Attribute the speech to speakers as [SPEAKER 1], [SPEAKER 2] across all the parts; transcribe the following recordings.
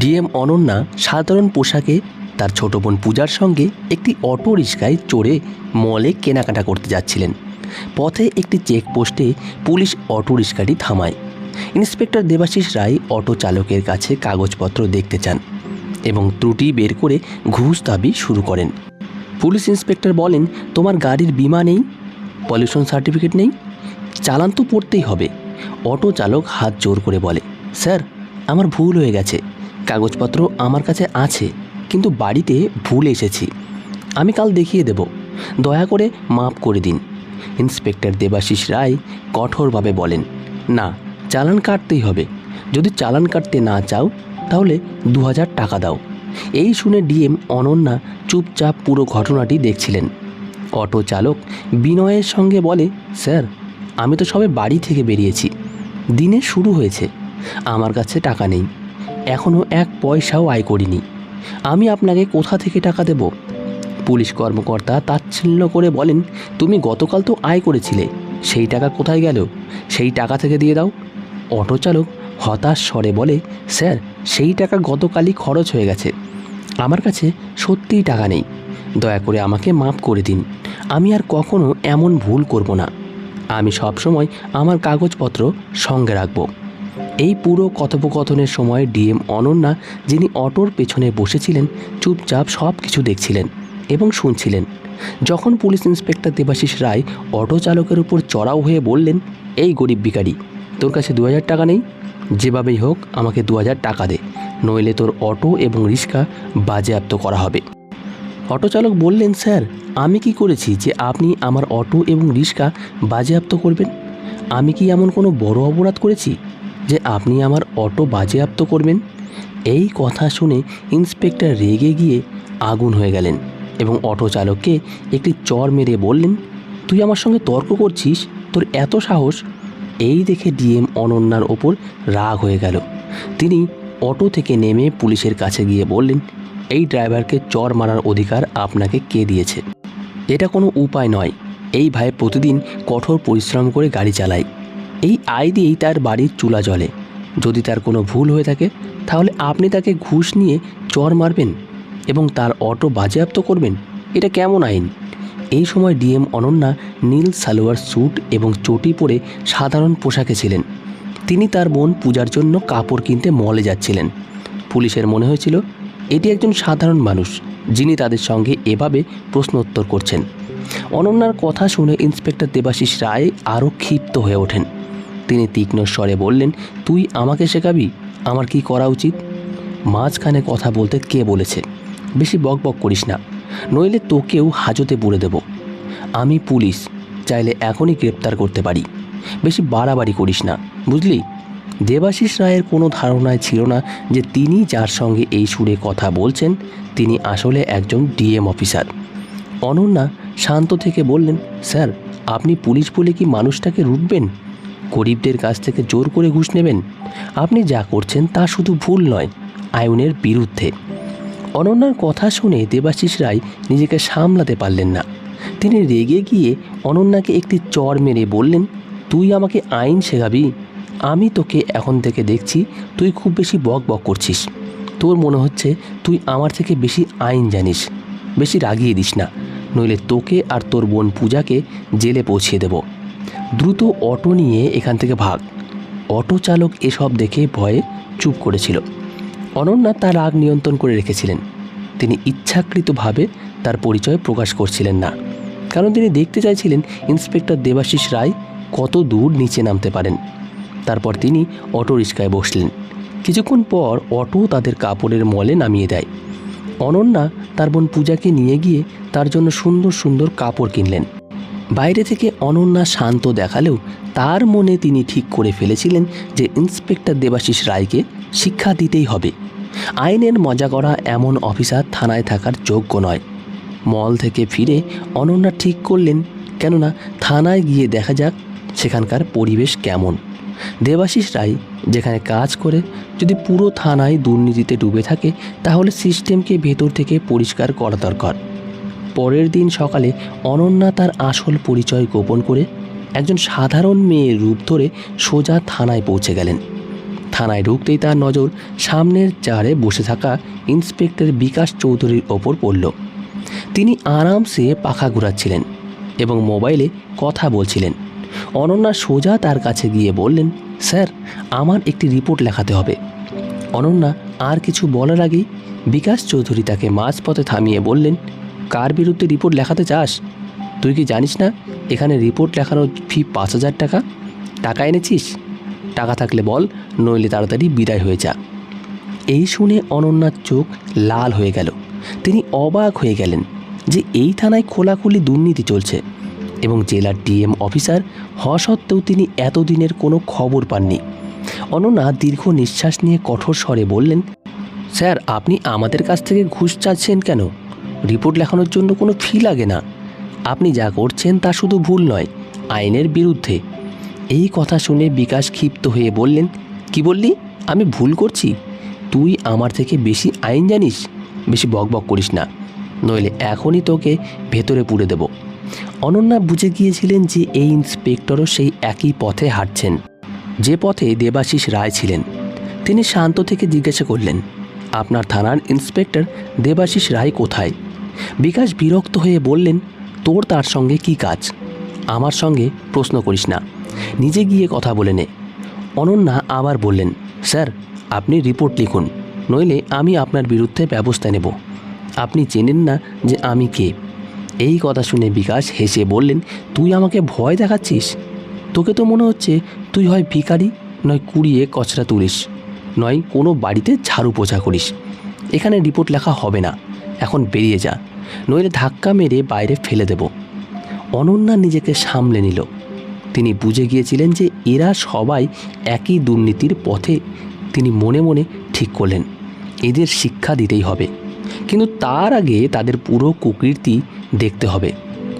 [SPEAKER 1] DM Ananya সাধারণ পোশাকে তার ছোট বোন পূজার সঙ্গে একটি অটো রিক্সায় চড়ে মলে কেনাকাটা করতে যাচ্ছিলেন। পথে একটি চেকপোস্টে পুলিশ অটো রিক্সাটি থামায়। ইন্সপেক্টর দেবাশিস রায় অটো চালকের কাছে কাগজপত্র দেখতে চান এবং ত্রুটি বের করে ঘুষ দাবি শুরু করেন। পুলিশ ইন্সপেক্টর বলেন, তোমার গাড়ির বিমা নেই, পলিউশন সার্টিফিকেট নেই, চালান তো পড়তেই হবে। অটো চালক হাত জোর করে বলে, স্যার, আমার ভুল হয়ে গেছে। কাগজপত্র আমার কাছে আছে, কিন্তু বাড়িতে ভুল এসেছি। আমি কাল দেখিয়ে দেব। দয়া করে মাপ করে দিন। ইন্সপেক্টর দেবাশিস রায় কঠোরভাবে বলেন, না, চালান কাটতেই হবে। যদি চালান কাটতে না চাও, তাহলে দু হাজার টাকা দাও। এই শুনে ডিএম অনন্যা চুপচাপ পুরো ঘটনাটি দেখছিলেন। অটো চালক বিনয়ের সঙ্গে বলে, স্যার, আমি তো সবে বাড়ি থেকে বেরিয়েছি। দিনে শুরু হয়েছে। আমার কাছে টাকা নেই। এখনও এক পয়সাও আয় করিনি। আমি আপনাকে কোথা থেকে টাকা দেব? পুলিশ কর্মকর্তা তাচ্ছিল্য করে বলেন, তুমি গতকাল তো আয় করেছিলে, সেই টাকা কোথায় গেল? সেই টাকা থেকে দিয়ে দাও। অটো চালক হতাশ স্বরে বলে, স্যার, সেই টাকা গতকালই খরচ হয়ে গেছে। আমার কাছে সত্যিই টাকা নেই। দয়া করে আমাকে মাফ করে দিন। আমি আর কখনো এমন ভুল করব না। আমি সবসময় আমার কাগজপত্র সঙ্গে রাখব। এই পুরো কথোপকথনের সময় ডিএম অনন্যা, যিনি অটোর পেছনে বসেছিলেন, চুপচাপ সব কিছু দেখছিলেন এবং শুনছিলেন। যখন police inspector Debashis Roy auto চালকের উপর চড়াও হয়ে বললেন, এই গরিব ভিখারি, তোর কাছে দু হাজার টাকা নেই? যেভাবেই হোক, আমাকে দু হাজার টাকা দে। নইলে তোর অটো এবং রিক্সা বাজেয়াপ্ত করা হবে। অটো চালক বললেন, স্যার, আমি কি করেছি যে আপনি আমার অটো এবং রিক্সা বাজেয়াপ্ত করবেন? আমি কি এমন কোনো বড় অপরাধ করেছি? যে আপনি আমার অটো বাজেয়াপ্ত করবেন? এই কথা শুনে ইন্সপেক্টর রেগে গিয়ে আগুন হয়ে গেলেন এবং অটো চালককে একটি চর মেরে বললেন, তুই আমার সঙ্গে তর্ক করছিস? তোর এত সাহস? এই দেখে ডিএম অনন্যার ওপর রাগ হয়ে গেল। তিনি অটো থেকে নেমে পুলিশের কাছে গিয়ে বললেন, এই ড্রাইভারকে চর মারার অধিকার আপনাকে কে দিয়েছে? এটা কোনো উপায় নয়। এই ভাই প্রতিদিন কঠোর পরিশ্রম করে গাড়ি চালায়। এই আয় দিয়েই তার বাড়ির চুলা জ্বলে। যদি তার কোনো ভুল হয়ে থাকে, তাহলে আপনি তাকে ঘুষ নিয়ে চর মারবেন এবং তার অটো বাজেয়াপ্ত করবেন। এটা কেমন আইন? এই সময় ডিএম অনন্যা নীল সালোয়ার স্যুট এবং চটি পরে সাধারণ পোশাকে ছিলেন। তিনি তার বোন পূজার জন্য কাপড় কিনতে মলে যাচ্ছিলেন। পুলিশের মনে হয়েছিল, এটি একজন সাধারণ মানুষ, যিনি তাদের সঙ্গে এভাবে প্রশ্নোত্তর করছেন। অনন্যার কথা শুনে ইন্সপেক্টর দেবাশিস রায় আরও ক্ষিপ্ত হয়ে ওঠেন। তিনি তীক্ষ্ণ স্বরে বললেন, তুই আমাকে শেখাবি? আমার কি করা উচিত? মাঝখানে কথা বলতে কে বলেছে? বেশি বকবক করিস না। নইলে তোকেও হাজতে পুরে দেব। আমি পুলিশ, চাইলে এখনই গ্রেপ্তার করতে পারি। বেশি বাড়াবাড়ি করিস না, বুঝলি? দেবাশিস রায়ের কোনো ধারণায় ছিল না যে তিনি যার সঙ্গে এই সুরে কথা বলছেন, তিনি আসলে একজন ডিএম অফিসার। অনন্যা শান্ত থেকে বললেন, স্যার, আপনি পুলিশ বলে কি মানুষটাকে রুটবেন? গরিবদের কাছ থেকে জোর করে ঘুষ নেবেন? আপনি যা করছেন তা শুধু ভুল নয়, আয়নের বিরুদ্ধে। অনন্যার কথা শুনে দেবাশিস রায় নিজেকে সামলাতে পারলেন না। তিনি রেগে গিয়ে অনন্যাকে একটি চর মেরে বললেন, তুই আমাকে আইন শেখাবি? আমি তোকে এখন থেকে দেখছি তুই খুব বেশি বক বক করছিস। তোর মনে হচ্ছে তুই আমার থেকে বেশি আইন জানিস। বেশি রাগিয়ে দিস না, নইলে তোকে আর তোর বোন পূজাকে জেলে পৌঁছিয়ে দেব। দ্রুত অটো নিয়ে এখান থেকে ভাগ। অটো চালক এসব দেখে ভয়ে চুপ করেছিল। অনন্যা তার রাগ নিয়ন্ত্রণ করে রেখেছিলেন। তিনি ইচ্ছাকৃতভাবে তার পরিচয় প্রকাশ করছিলেন না। কারণ তিনি দেখতে চাইছিলেন ইন্সপেক্টর দেবাশিস রায় কত দূর নিচে নামতে পারেন। তারপর তিনি অটো রিক্সায় বসলেন। কিছুক্ষণ পর অটো তাদের কাপড়ের মলে নামিয়ে দেয়। অনন্যা তার বোন পূজাকে নিয়ে গিয়ে তার জন্য সুন্দর সুন্দর কাপড় কিনলেন। বাইরে থেকে অনন্যা শান্ত দেখালেও তার মনে তিনি ঠিক করে ফেলেছিলেন যে ইন্সপেক্টর দেবাশিস রায়কে শিক্ষা দিতেই হবে। আইনের মজা করা এমন অফিসার থানায় থাকার যোগ্য নয়। মল থেকে ফিরে অনন্যা ঠিক করলেন, কেননা থানায় গিয়ে দেখা যাক সেখানকার পরিবেশ কেমন। দেবাশিস রায় যেখানে কাজ করে, যদি পুরো থানায় দুর্নীতিতে ডুবে থাকে, তাহলে সিস্টেমকে ভেতর থেকে পরিষ্কার করা দরকার। পরের দিন সকালে অনন্যা তার আসল পরিচয় গোপন করে একজন সাধারণ মেয়ের রূপ ধরে সোজা থানায় পৌঁছে গেলেন। থানায় ঢুকতেই তার নজর সামনের চারে বসে থাকা ইন্সপেক্টর বিকাশ চৌধুরীর ওপর পড়ল। তিনি আরামসে পাখা ঘুরাচ্ছিলেন এবং মোবাইলে কথা বলছিলেন। অনন্যা সোজা তার কাছে গিয়ে বললেন, স্যার, আমার একটি রিপোর্ট লেখাতে হবে। অনন্যা আর কিছু বলার আগেই বিকাশ চৌধুরী তাকে মাঝপথে থামিয়ে বললেন কার বিরুদ্ধে রিপোর্ট লেখাতে চাস? তুই কি জানিস না এখানে রিপোর্ট লেখানোর ফি পাঁচ হাজার টাকা? টাকা এনেছিস? টাকা থাকলে বল, নইলে তাড়াতাড়ি বিদায় হয়ে যা। এই শুনে অনন্যার চোখ লাল হয়ে গেল। তিনি অবাক হয়ে গেলেন যে এই থানায় খোলাখুলি দুর্নীতি চলছে এবং জেলার ডিএম অফিসার হওয়া সত্ত্বেও তিনি এতদিনের কোনো খবর পাননি। অনন্যা দীর্ঘ নিঃশ্বাস নিয়ে কঠোর স্বরে বললেন, স্যার, আপনি আমাদের কাছ থেকে ঘুষ চাচ্ছেন কেন? রিপোর্ট লেখানোর জন্য কোনো ফি লাগে না। আপনি যা করছেন তা শুধু ভুল নয়, আইনের বিরুদ্ধে। এই কথা শুনে বিকাশ ক্ষিপ্ত হয়ে বললেন, কি বললি? আমি ভুল করছি? তুই আমার থেকে বেশি আইন জানিস? বেশি বকবক করিস না। নইলে এখনই তোকে ভেতরে পুড়ে দেব। অনন্যা বুঝে গিয়েছিলেন যে এই ইন্সপেক্টরও সেই একই পথে হাঁটছেন। যে পথে দেবাশিস রায় ছিলেন, তিনি শান্ত থেকে জিজ্ঞাসা করলেন, আপনার থানার ইন্সপেক্টর দেবাশিস রায় কোথায়? বিকাশ বিরক্ত হয়ে বললেন, তোর তার সঙ্গে কি কাজ? আমার সঙ্গে প্রশ্ন করিস না। নিজে গিয়ে কথা বলে নে। অনন্যা আবার বললেন, স্যার, আপনি রিপোর্ট লিখুন, নইলে আমি আপনার বিরুদ্ধে ব্যবস্থা নেব। আপনি চেনেন না যে আমি কে? এই কথা শুনে বিকাশ হেসে বললেন, তুই আমাকে ভয় দেখাচ্ছিস? তোকে তো মনে হচ্ছে তুই হয় ভিখারি, নয় কুড়িয়ে কচরা তুলিস, নয় কোনো বাড়িতে ঝাড়ু পোছা করিস। এখানে রিপোর্ট লেখা হবে না। এখন বেরিয়ে যা। নইলে ধাক্কা মেরে বাইরে ফেলে দেব। অনন্যা নিজেকে সামলে নিল। তিনি বুঝে গিয়েছিলেন যে এরা সবাই একই দুর্নীতির পথে। তিনি মনে মনে ঠিক করলেন, এদের শিক্ষা দিতেই হবে। কিন্তু তার আগে তাদের পুরো কুকীর্তি দেখতে হবে।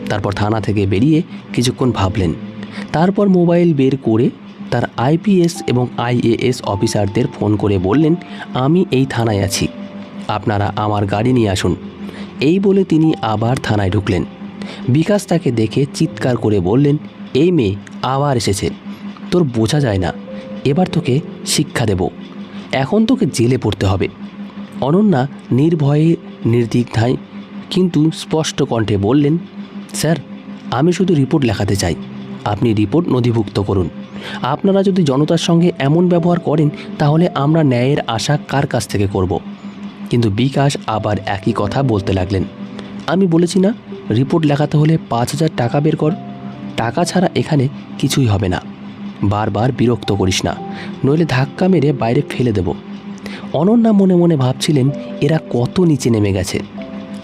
[SPEAKER 1] তারপর থানা থেকে বেরিয়ে কিছুক্ষণ ভাবলেন। তারপর মোবাইল বের করে তার আইপিএস এবং আইএএস অফিসারদের ফোন করে বললেন, আমি এই থানায় আছি। আপনারা আমার গাড়ি নিয়ে আসুন। এই বলে তিনি আবার থানায় ঢুকলেন। বিকাশ তাকে দেখে চিৎকার করে বললেন, এই মেয়ে আবার এসেছে। তোর বোঝা যায় না। এবার তোকে শিক্ষা দেব। এখন তোকে জেলে পড়তে হবে। অনন্যা নির্ভয়ে, নির্দিগ্ধায়, কিন্তু স্পষ্ট কণ্ঠে বললেন, স্যার, আমি শুধু রিপোর্ট লেখাতে চাই। আপনি রিপোর্ট নথিভুক্ত করুন। আপনারা যদি জনতার সঙ্গে এমন ব্যবহার করেন, তাহলে আমরা ন্যায়ের আশা কার কাছ থেকে করব। কিন্তু বিকাশ আবার একই কথা বলতে লাগলেন। আমি বলেছি না, রিপোর্ট লেখাতে হলে পাঁচ হাজার টাকা বের কর। টাকা ছাড়া এখানে কিছুই হবে না। বারবার বিরক্ত করিস না, নইলে ধাক্কা মেরে বাইরে ফেলে দেব। অনন্যা মনে মনে ভাবছিলেন, এরা কত নিচে নেমে গেছে।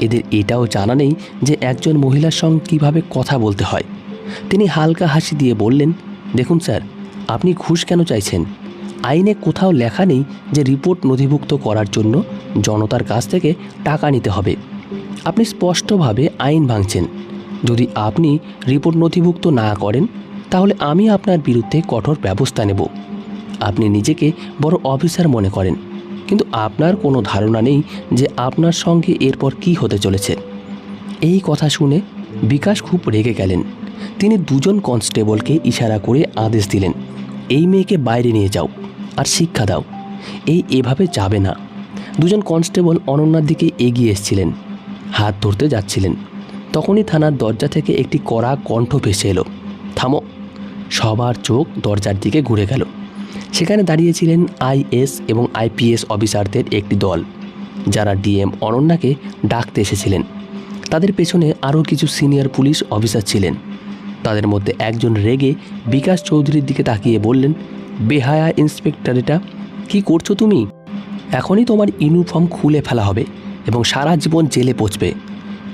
[SPEAKER 1] এদের এটাও জানা নেই যে একজন মহিলার সঙ্গে কীভাবে কথা বলতে হয়। তিনি হালকা হাসি দিয়ে বললেন, দেখুন স্যার, আপনি ঘুষ কেন চাইছেন? আইনে কোথাও লেখা নেই যে রিপোর্ট নথিভুক্ত করার জন্য জনতার কাছ থেকে টাকা নিতে হবে। আপনি স্পষ্টভাবে আইন ভাঙছেন। যদি আপনি রিপোর্ট নথিভুক্ত না করেন, তাহলে আমি আপনার বিরুদ্ধে কঠোর ব্যবস্থা নেব। আপনি নিজেকে বড় অফিসার মনে করেন, কিন্তু আপনার কোনো ধারণা নেই যে আপনার সঙ্গে এরপর কি হতে চলেছে। এই কথা শুনে বিকাশ খুব রেগে গেলেন। তিনি দুজন কনস্টেবলকে ইশারা করে আদেশ দিলেন, এই মেয়েকে বাইরে নিয়ে যাও। আর শিক্ষা দাও। এই এভাবে যাবে না। দুজন কনস্টেবল অনন্যার দিকে এগিয়ে এসেছিলেন। হাত ধরতে যাচ্ছিলেন। তখনই থানার দরজা থেকে একটি কড়া কণ্ঠ ভেসে এলো। থামো। সবার চোখ দরজার দিকে ঘুরে গেল। সেখানে দাঁড়িয়েছিলেন আইএস এবং আইপিএস অফিসারদের একটি দল, যারা ডিএম অনন্যাকে ডাকতে এসেছিলেন। তাদের পেছনে আরও কিছু সিনিয়র পুলিশ অফিসার ছিলেন। তাদের মধ্যে একজন রেগে বিকাশ চৌধুরীর দিকে তাকিয়ে বললেন বেহায়া ইন্সপেক্টর এটা। কী করছ তুমি? এখনই তোমার ইউনিফর্ম খুলে ফেলা হবে এবং সারা জীবন জেলে পচবে।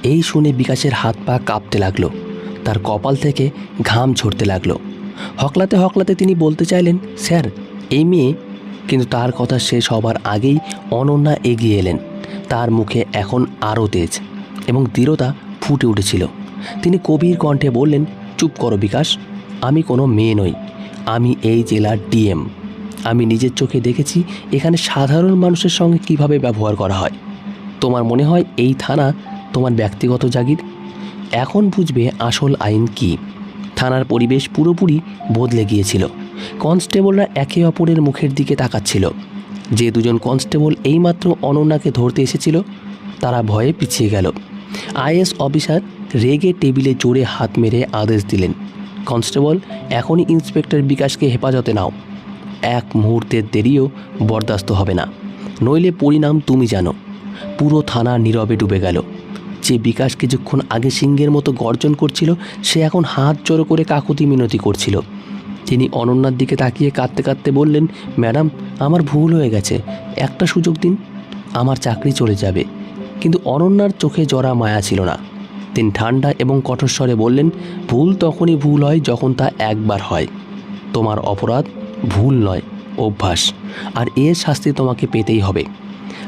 [SPEAKER 1] এই শুনে বিকাশের হাত পা কাঁপতে লাগল। তার কপাল থেকে ঘাম ঝরতে লাগল। হকলাতে হকলাতে তিনি বলতে চাইলেন, স্যার, এই মেয়ে? কিন্তু তার কথা শেষ হবার আগেই অনন্যা এগিয়ে এলেন। তার মুখে এখন আরও তেজ এবং দৃঢ়তা ফুটে উঠেছিল। তিনি কবির কণ্ঠে বললেন, চুপ করো বিকাশ, আমি কোনো মেয়ে নই। আমি এই জেলার ডিএম। আমি নিজের চোখে দেখেছি এখানে সাধারণ মানুষের সঙ্গে কীভাবে ব্যবহার করা হয়। তোমার মনে হয় এই থানা তোমার ব্যক্তিগত জাগির? এখন বুঝবে আসল আইন কি। থানার পরিবেশ পুরোপুরি বদলে গিয়েছিল। কনস্টেবলরা একে অপরের মুখের দিকে তাকাচ্ছিল। যে দুজন কনস্টেবল এইমাত্র অনন্যাকে ধরতে এসেছিল, তারা ভয়ে পিছিয়ে গেল। আইএস অফিসার রেগে টেবিলে জোরে হাত মেরে আদেশ দিলেন। কনস্টেবল, এখনই ইন্সপেক্টর বিকাশকে হেফাজতে নাও। এক মুহূর্তের দেরিও বরদাস্ত হবে না। নইলে পরিণাম তুমি জানো। পুরো থানা নীরবে ডুবে গেল। যে বিকাশ কিছুক্ষণ আগে সিংহের মতো গর্জন করছিল, সে এখন হাত জড়ো করে কাকুতি মিনতি করছিল। তিনি অনন্যার দিকে তাকিয়ে কাঁদতে কাঁদতে বললেন, ম্যাডাম, আমার ভুল হয়ে গেছে। একটা সুযোগ দিন, আমার চাকরি চলে যাবে। কিন্তু অনন্যার চোখে জরা মায়া ছিল না। তিনি ঠান্ডা এবং কঠোর স্বরে বললেন, ভুল তখনই ভুল হয় যখন তা একবার হয়। তোমার অপরাধ ভুল নয়, অভ্যাস। আর এর শাস্তি তোমাকে পেতেই হবে।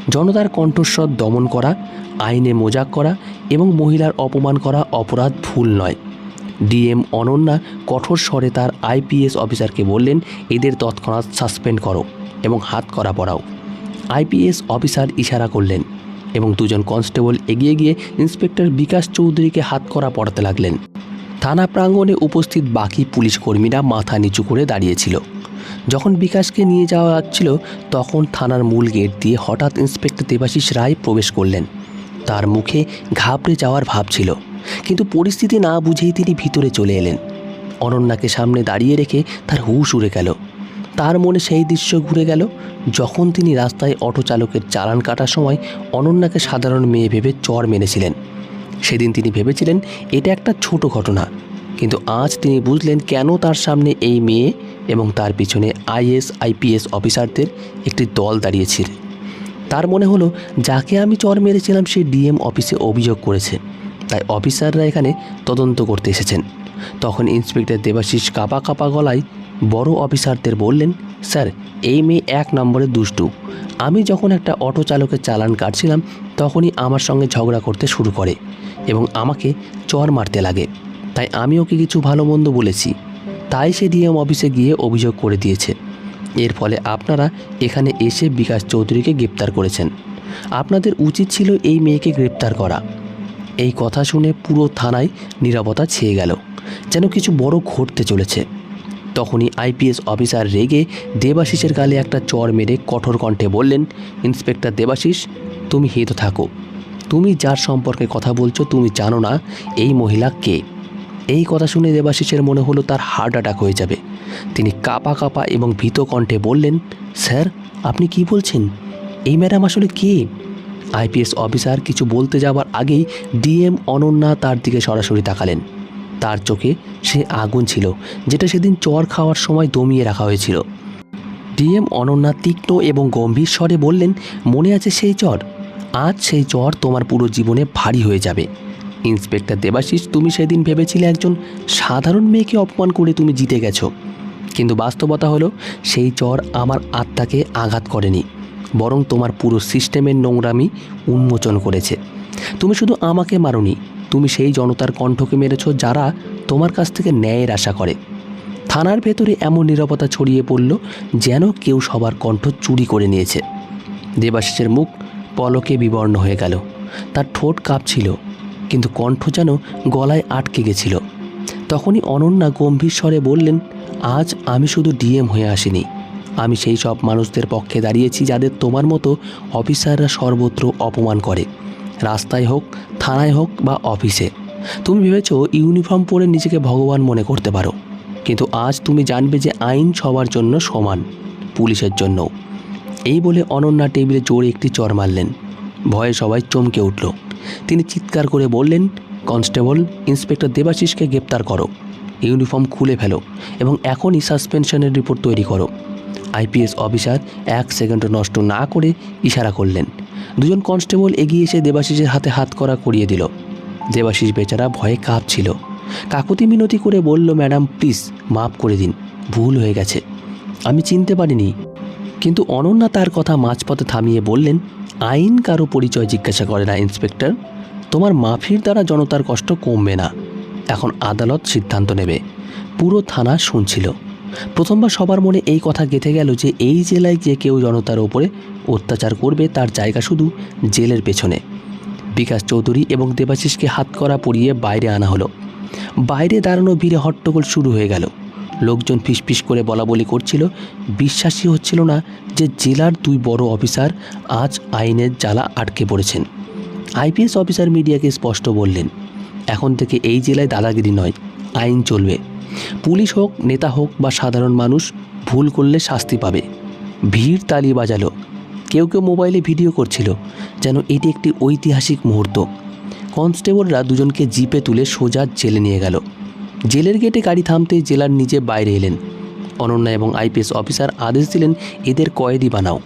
[SPEAKER 1] জনতার কণ্ঠস্বর দমন করা, আইনে মোজাক করা এবং মহিলার অপমান করা অপরাধ ভুল নয়। ডিএম অনন্যা কঠোর স্বরে তার আইপিএস অফিসারকে বললেন, এদের তৎক্ষণাৎ সাসপেন্ড করো এবং হাত করা পড়াও। আইপিএস অফিসার ইশারা করলেন এবং দুজন কনস্টেবল এগিয়ে গিয়ে ইন্সপেক্টর বিকাশ চৌধুরীকে হাত করা পড়াতে লাগলেন। থানা প্রাঙ্গণে উপস্থিত বাকি পুলিশ কর্মীরা মাথা নিচু করে দাঁড়িয়েছিল। যখন বিকাশকে নিয়ে যাওয়া যাচ্ছিল তখন থানার মূল গেট দিয়ে হঠাৎ ইন্সপেক্টর দেবাশিস রায় প্রবেশ করলেন। তার মুখে ঘাবড়ে যাওয়ার ভাব ছিল, কিন্তু পরিস্থিতি না বুঝেই তিনি ভিতরে চলে এলেন। অনন্যাকে সামনে দাঁড়িয়ে রেখে তার হুশ উড়ে গেল। তার মনে সেই দৃশ্য ঘুরে গেল যখন তিনি রাস্তায় অটো চালকের চালান কাটার সময় অনন্যাকে সাধারণ মেয়ে ভেবে চর মেনেছিলেন। সেদিন তিনি ভেবেছিলেন এটা একটা ছোট ঘটনা, কিন্তু আজ তিনি বুঝলেন কেন তার সামনে এই মেয়ে এবং তার পিছনে আইএস, আইপিএস অফিসারদের একটি দল দাঁড়িয়েছিল। তার মনে হলো, যাকে আমি চর মেরেছিলাম, সে ডিএম অফিসে অভিযোগ করেছে। তাই অফিসাররা এখানে তদন্ত করতে এসেছেন। তখন ইন্সপেক্টর দেবাশিস কাপা কাপা গলায় বড় অফিসারদের বললেন, স্যার, এই মেয়ে এক নম্বরে দুষ্টু। আমি যখন একটা অটো চালকের চালান কাটছিলাম, তখনই আমার সঙ্গে ঝগড়া করতে শুরু করে এবং আমাকে চর মারতে লাগে। তাই আমি ওকে কিছু ভালো মন্দ বলেছি। তাই সে ডিএম অফিসে গিয়ে অভিযোগ করে দিয়েছে। এর ফলে আপনারা এখানে এসে বিকাশ চৌধুরীকে গ্রেপ্তার করেছেন। আপনাদের উচিত ছিল এই মেয়েকে গ্রেপ্তার করা। এই কথা শুনে পুরো থানায় নীরবতা ছেয়ে গেল। যেন কিছু বড় ঘটতে চলেছে। তখনই আইপিএস অফিসার রেগে দেবাশিসের গালে একটা চর মেরে কঠোর কণ্ঠে বললেন, ইন্সপেক্টর দেবাশিস, তুমি হেতো থাকো। তুমি যার সম্পর্কে কথা বলছো, তুমি জানো না এই মহিলা কে। এই কথা শুনে দেবাশিসের মনে হলো তার হার্ট অ্যাটাক হয়ে যাবে। তিনি কাপা কাপা এবং ভীত কণ্ঠে বললেন, স্যার, আপনি কি বলছেন? এই ম্যাডাম আসলে কে? আইপিএস অফিসার কিছু বলতে যাওয়ার আগেই ডিএম অনন্যা তার দিকে সরাসরি তাকালেন। তার চোখে সে আগুন ছিল, যেটা সেদিন চর খাওয়ার সময় দমিয়ে রাখা হয়েছিল। ডিএম অনন্যা তীক্ষ্ণ এবং গম্ভীর স্বরে বললেন, মনে আছে সেই চর? আজ সেই চর তোমার পুরো জীবনে ভারী হয়ে যাবে। ইন্সপেক্টর দেবাশিস, তুমি সেদিন ভেবেছিলে একজন সাধারণ মেয়েকে অপমান করে তুমি জিতে গেছো। কিন্তু বাস্তবতা হলো, সেই চর আমার আত্মাকে আঘাত করেনি, বরং তোমার পুরো সিস্টেমের নোংরামি উন্মোচন করেছে। তুমি শুধু আমাকে মারোনি তুমি সেই জনতার কণ্ঠকে মেরেছ যারা তোমার কাছ থেকে ন্যায়ের আশা করে। থানার ভেতরে এমন নীরবতা ছড়িয়ে পড়ল যেন কেউ সবার কণ্ঠ চুরি করে নিয়েছে। দেবাশিসের মুখ পলকে বিবর্ণ হয়ে গেল। তার ঠোঁট কাঁপছিল, কিন্তু কণ্ঠ যেন গলায় আটকে গেছিল। তখনই অনন্যা গম্ভীর স্বরে বললেন, আজ আমি শুধু ডিএম হয়ে আসিনি। আমি সেই সব মানুষদের পক্ষে দাঁড়িয়েছি যাদের তোমার মতো অফিসাররা সর্বত্র অপমান করে। রাস্তায় হোক, থানায় হোক বা অফিসে। তুমি ভেবেছো ইউনিফর্ম পরে নিজেকে ভগবান মনে করতে পারো। কিন্তু আজ তুমি জানবে যে আইন সবার জন্য সমান, পুলিশের জন্যও। এই বলে অনন্যা টেবিলে জোরে একটি চর মারলেন। ভয়ে সবাই চমকে উঠল। তিনি চিৎকার করে বললেন, কনস্টেবল, ইন্সপেক্টর দেবাশিসকে গ্রেপ্তার করো। ইউনিফর্ম খুলে ফেলো এবং এখনই সাসপেনশনের রিপোর্ট তৈরি করো। আইপিএস অফিসার এক সেকেন্ডও নষ্ট না করে ইশারা করলেন। দুজন কনস্টেবল এগিয়ে এসে দেবাশিসের হাতে হাত করা করিয়ে দিল। দেবাশিস বেচারা ভয়ে কাঁপছিল। কাকুতি মিনতি করে বলল, ম্যাডাম, প্লিজ মাফ করে দিন, ভুল হয়ে গেছে। আমি চিনতে পারিনি। কিন্তু অনন্যা তার কথা মাঝপথে থামিয়ে বললেন, আইন কারও পরিচয় জিজ্ঞাসা করে না, ইন্সপেক্টর। তোমার মাফির দ্বারা জনতার কষ্ট কমবে না। এখন আদালত সিদ্ধান্ত নেবে। পুরো থানা শুনছিল। প্রথমবার সবার মনে এই কথা গেঁথে গেল যে এই জেলায় যে কেউ জনতার ওপরে অত্যাচার করবে, তার জায়গা শুধু জেলের পেছনে। বিকাশ চৌধুরী এবং দেবাশিসকে হাত করা পরিয়ে বাইরে আনা হলো। বাইরে দাঁড়ানো ভিড়ে হট্টগোল শুরু হয়ে গেল। লোকজন ফিসফিস করে বলা বলি করছিল, বিশ্বাসই হচ্ছিল না যে জেলার দুই বড় অফিসার আজ আইনের জ্বালা আটকে পড়েছেন। আইপিএস অফিসার মিডিয়াকে স্পষ্ট বললেন, এখন থেকে এই জেলায় দাদাগিরি নয়, আইন চলবে। পুলিশ হোক, নেতা হোক বা সাধারণ মানুষ ভুল করলে শাস্তি পাবে। ভিড় তালি বাজালো। কেউ কেউ মোবাইলে ভিডিও করছিল, যেন এটি একটি ঐতিহাসিক মুহূর্ত। কনস্টেবলরা দুজনকে জিপে তুলে সোজা জেলে নিয়ে গেল। জেলের গেটে গাড়ি থামতেই জেলার নিজে বাইরে এলেন। অনন্যা এবং আইপিএস অফিসার আদেশ দিলেন, এদের কয়েদি বানাও।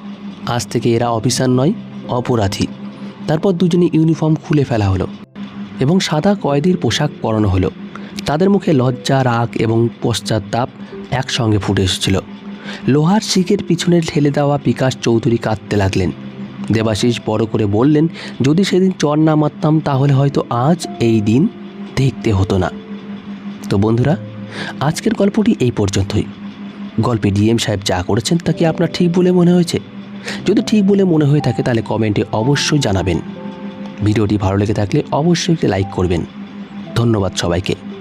[SPEAKER 1] আজ থেকে এরা অফিসার নয়, অপরাধী। তারপর দুজনে ইউনিফর্ম খুলে ফেলা হলো এবং সাদা কয়েদির পোশাক পরানো হলো। তাদের মুখে লজ্জা, রাগ এবং পশ্চাত্তাপ একসঙ্গে ফুটে এসেছিল। লোহার শিখের পিছনে ঠেলে দেওয়া বিকাশ চৌধুরী কাঁদতে লাগলেন। দেবাশিস বড় করে বললেন, যদি সেদিন চর না মারতাম, তাহলে হয়তো আজ এই দিন দেখতে হতো না। তো বন্ধুরা, আজকের গল্পটি এই পর্যন্তই। গল্পে ডিএম সাহেব যা করেছেন তা কি আপনার ঠিক বলে মনে হয়েছে? যদি ঠিক বলে মনে হয়ে থাকে, তাহলে কমেন্টে অবশ্যই জানাবেন। ভিডিওটি ভালো লেগে থাকলে অবশ্যই একটি লাইক করবেন। ধন্যবাদ সবাইকে।